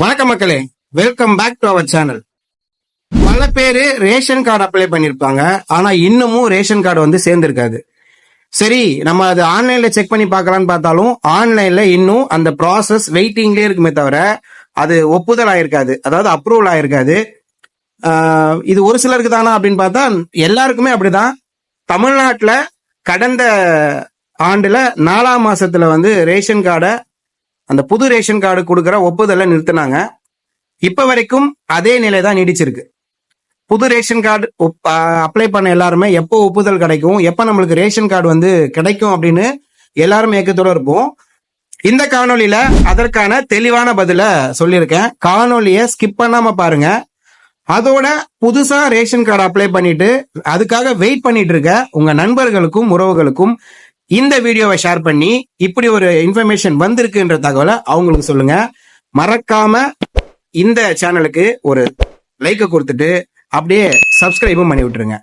வணக்கம் மக்களே. Welcome back to our channel பல பேரு ரேஷன் கார்டு அப்ளை பண்ணிருப்பாங்க. ஆனா இன்னமும் ரேஷன் கார்டு வந்து சேர்ந்திருக்காது. சரி நம்ம அது ஆன்லைன்ல செக் பண்ணி பார்க்கலாம்னு பார்த்தாலும் ஆன்லைன்ல இன்னும் அந்த ப்ராசஸ் வெயிட்டிங்லேயே இருக்குமே தவிர அது ஒப்புதல் ஆயிருக்காது. அதாவது அப்ரூவல் ஆயிருக்காது. இது ஒரு சிலருக்கு தானா அப்படின்னு பார்த்தா எல்லாருக்குமே அப்படிதான். தமிழ்நாட்டில் கடந்த ஆண்டுல நாலாம் மாசத்துல வந்து ரேஷன் கார்டை அந்த புது ரேஷன் கார்டு கொடுக்குற ஒப்புதலை நிறுத்தினாங்க. இப்போ வரைக்கும் அதே நிலை தான் நீடிச்சிருக்கு. புது ரேஷன் கார்டு அப்ளை பண்ண எல்லாருமே எப்போ ஒப்புதல் கிடைக்கும் எப்போ நம்மளுக்கு ரேஷன் கார்டு வந்து கிடைக்கும் அப்படின்னு எல்லாரும் ஏக்கத்தோட இருப்போம். இந்த காணொளியில அதற்கான தெளிவான பதில சொல்லியிருக்கேன். காணொலியை ஸ்கிப் பண்ணாம பாருங்க. அதோட புதுசா ரேஷன் கார்டு அப்ளை பண்ணிட்டு அதுக்காக வெயிட் பண்ணிட்டு இருக்க உங்க நண்பர்களுக்கும் உறவுகளுக்கும் இந்த வீடியோவை ஷேர் பண்ணி இப்படி ஒரு இன்ஃபர்மேஷன் வந்திருக்குன்ற தகவலை அவங்களுக்கு சொல்லுங்க. மறக்காம இந்த சேனலுக்கு ஒரு லைக்கை கொடுத்துட்டு அப்படியே சப்ஸ்கிரைபும் பண்ணி விட்டுருங்க.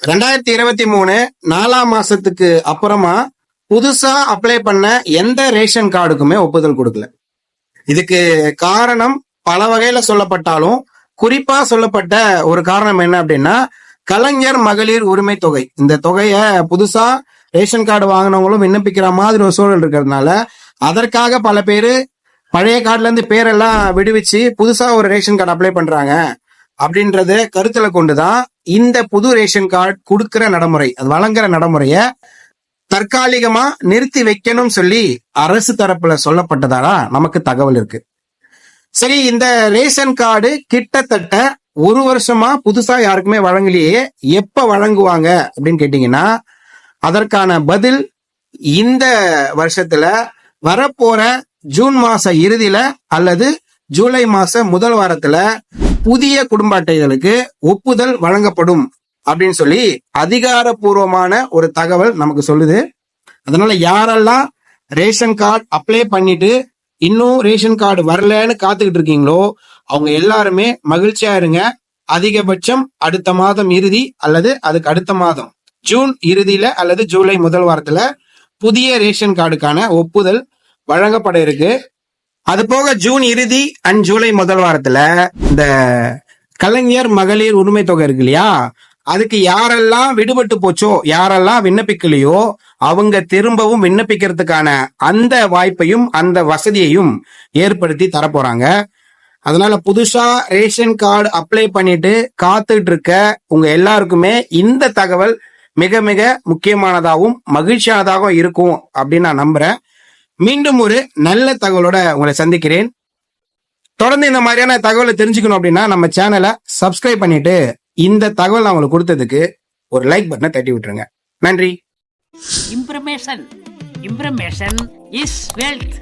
ரெண்டாயிரத்தி இருபத்தி மூணு நாலாம் மாசத்துக்கு அப்புறமா புதுசா அப்ளை பண்ண எந்த ரேஷன் கார்டுக்குமே ஒப்புதல் கொடுக்கல. இதுக்கு காரணம் பல வகையில சொல்லப்பட்டாலும் குறிப்பா சொல்லப்பட்ட ஒரு காரணம் என்ன அப்படின்னா கலைஞர் மகளிர் உரிமை தொகை. இந்த தொகையை புதுசா ரேஷன் கார்டு வாங்கினவங்களும் விண்ணப்பிக்கிற மாதிரி ஒரு சூழல் இருக்கிறதுனால அதற்காக பல பேர் பழைய கார்டுல இருந்து பேரெல்லாம் விடுவிச்சு புதுசா ஒரு ரேஷன் கார்டு அப்ளை பண்றாங்க. அப்படின்றத கருத்துல கொண்டுதான் இந்த புது ரேஷன் கார்டு கொடுக்கிற நடைமுறை அது வழங்குற நடைமுறைய தற்காலிகமா நிறுத்தி வைக்கணும் சொல்லி அரசு தரப்புல சொல்லப்பட்டதாரா நமக்கு தகவல் இருக்கு. சரி இந்த ரேஷன் கார்டு கிட்டத்தட்ட ஒரு வருஷமா புதுசா யாருக்குமே வழங்கலையே எப்ப வழங்குவாங்க அப்படின்னு கேட்டீங்கன்னா அதற்கான பதில் இந்த வருஷத்துல வரப்போற ஜூன் மாச இறுதியில அல்லது ஜூலை மாச முதல் வாரத்துல புதிய குடும்ப அட்டைகளுக்கு ஒப்புதல் வழங்கப்படும் அப்படின்னு சொல்லி அதிகாரப்பூர்வமான ஒரு தகவல் நமக்கு சொல்லுது. அதனால யாரெல்லாம் ரேஷன் கார்டு அப்ளை பண்ணிட்டு இன்னும் ரேஷன் கார்டு வரலன்னு காத்துக்கிட்டு இருக்கீங்களோ அவங்க எல்லாருமே மகிழ்ச்சியா இருங்க. அதிகபட்சம் அடுத்த மாதம் இறுதி அல்லது அதுக்கு அடுத்த மாதம். ஜூன் இறுதியில அல்லது ஜூலை முதல் வாரத்துல புதிய ரேஷன் கார்டுக்கான ஒப்புதல் வழங்கப்பட இருக்கு. அது போக ஜூன் இறுதி அண்ட் ஜூலை முதல் வாரத்துல இந்த கலைஞர் மகளிர் உரிமை தொகை இருக்கு இல்லையா? அதுக்கு யாரெல்லாம் விடுபட்டு போச்சோ யாரெல்லாம் விண்ணப்பிக்கலையோ அவங்க திரும்பவும் விண்ணப்பிக்கிறதுக்கான அந்த வாய்ப்பையும் அந்த வசதியையும் ஏற்படுத்தி தரப்போறாங்க. அதனால புதுசா ரேஷன் கார்டு அப்ளை பண்ணிட்டு காத்துட்டு இருக்க உங்க எல்லாருக்குமே இந்த தகவல் மிக மிக முக்கியமானதாகவும் மகிழ்ச்சியானதாகவும் இருக்கும் அப்படின்னு நான் நம்புறேன். மீண்டும் ஒரு நல்ல தகவலோட உங்களை சந்திக்கிறேன். தொடர்ந்து இந்த மாதிரியான தகவலை தெரிஞ்சுக்கணும் அப்படின்னா நம்ம சேனலை சப்ஸ்கிரைப் பண்ணிட்டு இந்த தகவல் நான் உங்களுக்கு கொடுத்ததுக்கு ஒரு லைக் பட்டனை தட்டி விட்டுருங்க. நன்றி. Information. Information is wealth.